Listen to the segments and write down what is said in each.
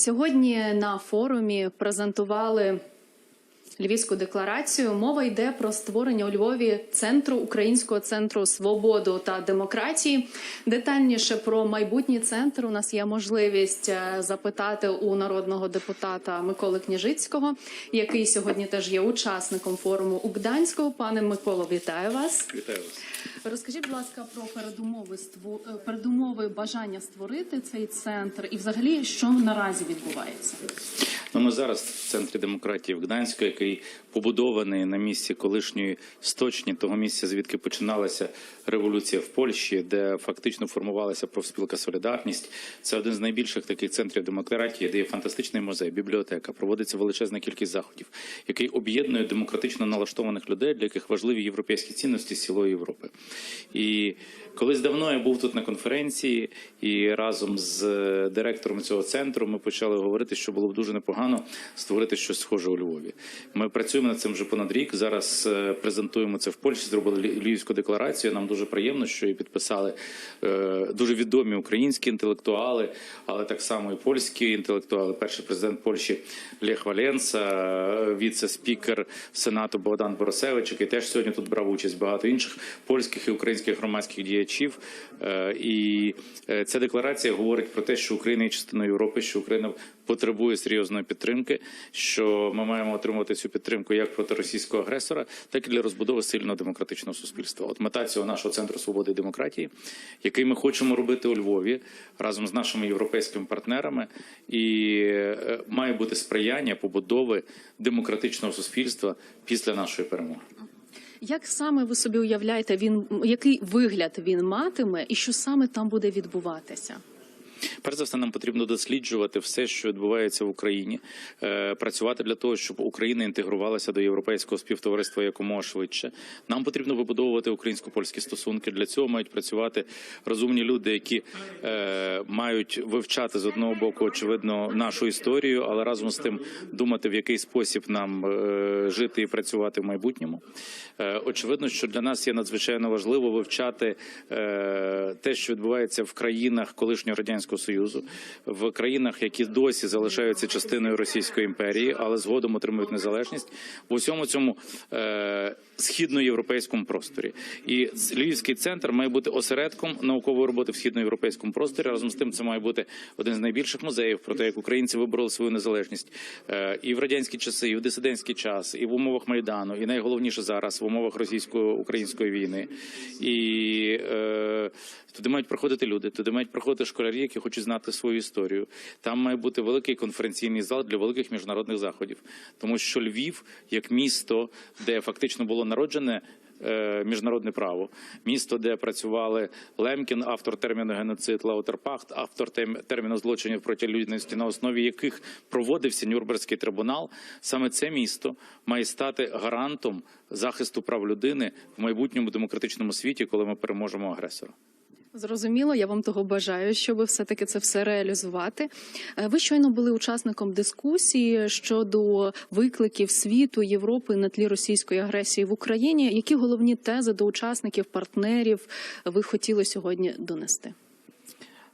Сьогодні на форумі презентували Львівську декларацію. Мова йде про створення у Львові центру Українського центру свободу та демократії. Детальніше про майбутній центр у нас є можливість е, запитати у народного депутата Миколи Княжицького, який сьогодні теж є учасником форуму у Гданську. Пане Миколо, вітаю вас. Вітаю вас. Розкажіть, будь ласка, про передумови е, передумови бажання створити цей центр і, взагалі, що наразі відбувається. Ну, ми зараз в центрі демократії в Гданську, який побудований на місці колишньої сточні, того місця, звідки починалася революція в Польщі, де фактично формувалася профспілка Солідарність. Це один з найбільших таких центрів демократії, де є фантастичний музей, бібліотека, проводиться величезна кількість заходів, який об'єднує демократично налаштованих людей, для яких важливі європейські цінності з цілої Європи. І колись давно я був тут на конференції, і разом з е, директором цього центру ми почали говорити, що було б дуже непогано створити щось схоже у Львові. Ми працюємо над цим вже понад рік. Зараз е, презентуємо це в Польщі. Зробили Львівську декларацію. Нам дуже приємно, що її підписали е, дуже відомі українські інтелектуали, але так само і польські інтелектуали. Перший президент Польщі Лех Валенса, віце-спікер Сенату Богдан Борисевич, який теж сьогодні тут брав участь, багато інших польських і українських громадських діячів. Е, І е, ця декларація говорить про те, що Україна є частиною Європи, що Україна потребує серйозної підтримки, що ми маємо отримувати цю підтримку як проти російського агресора, так і для розбудови сильного демократичного суспільства. От мета цього нашого центру свободи і демократії, який ми хочемо робити у Львові разом з нашими європейськими партнерами, і е, має бути сприяння побудови демократичного суспільства після нашої перемоги. Як саме ви собі уявляєте, він який вигляд він матиме, і що саме там буде відбуватися? Перш за все, нам потрібно досліджувати все, що відбувається в Україні, е, працювати для того, щоб Україна інтегрувалася до європейського співтовариства якомога швидше. Нам потрібно вибудовувати українсько-польські стосунки. Для цього мають працювати розумні люди, які е, мають вивчати з одного боку, очевидно, нашу історію, але разом з тим думати, в який спосіб нам е, жити і працювати в майбутньому. Очевидно, що для нас є надзвичайно важливо вивчати те, що відбувається в країнах колишнього радянського союзу, в країнах, які досі залишаються частиною Російської імперії, але згодом отримують незалежність в усьому цьому е, східноєвропейському просторі. І Львівський центр має бути осередком наукової роботи в східноєвропейському просторі. Разом з тим, це має бути один з найбільших музеїв про те, як українці вибороли свою незалежність е, і в радянські часи, і в дисидентський час, і в умовах майдану, і найголовніше зараз в умовах російсько-української війни. І е, туди мають приходити люди, туди мають приходити школярі, які хочуть знати свою історію. Там має бути великий конференційний зал для великих міжнародних заходів, тому що Львів, як місто, де фактично було народжене. е, Міжнародне право, місто, де працювали Лемкін, автор терміну геноцид, Лаутерпахт, автор терміну злочинів проти людяності, на основі яких проводився Нюрнберзький трибунал. Саме це місто має стати гарантом захисту прав людини в майбутньому демократичному світі, коли ми переможемо агресора. Зрозуміло, я вам того бажаю, щоб все таки це все реалізувати. Е, Ви щойно були учасником дискусії щодо викликів світу Європи на тлі російської агресії в Україні. Які головні тези до учасників, партнерів ви хотіли сьогодні донести?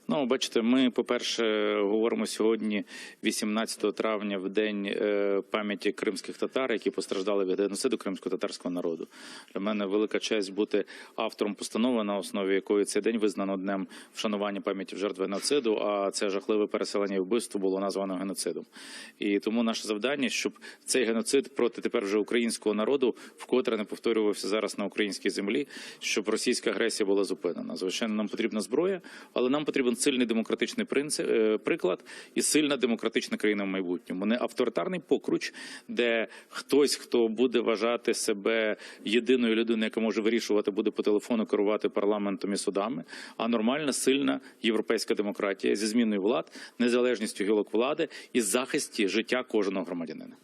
Ну, бачите, ми, по-перше, говоримо сьогодні, 18 травня, в день е, пам'яті кримських татар, які постраждали від геноциду кримсько-татарського народу. Для мене велика честь бути автором постанови, на основі якої цей день визнано днем вшанування пам'яті жертв геноциду. А це жахливе переселення і вбивство було названо геноцидом. І тому наше завдання, щоб цей геноцид проти тепер вже українського народу вкотре не повторювався зараз на українській землі, щоб російська агресія була зупинена. Звичайно, нам потрібна зброя, але нам потрібен сильний демократичний принцип, е, приклад і сильна демократична країна в майбутньому. Не авторитарний покруч, де хтось, хто буде вважати себе єдиною людиною, яка може вирішувати, буде по телефону керувати парламентом і судами, а нормальна, сильна європейська демократія зі зміною влад, незалежністю гілок влади і захисті життя кожного громадянина.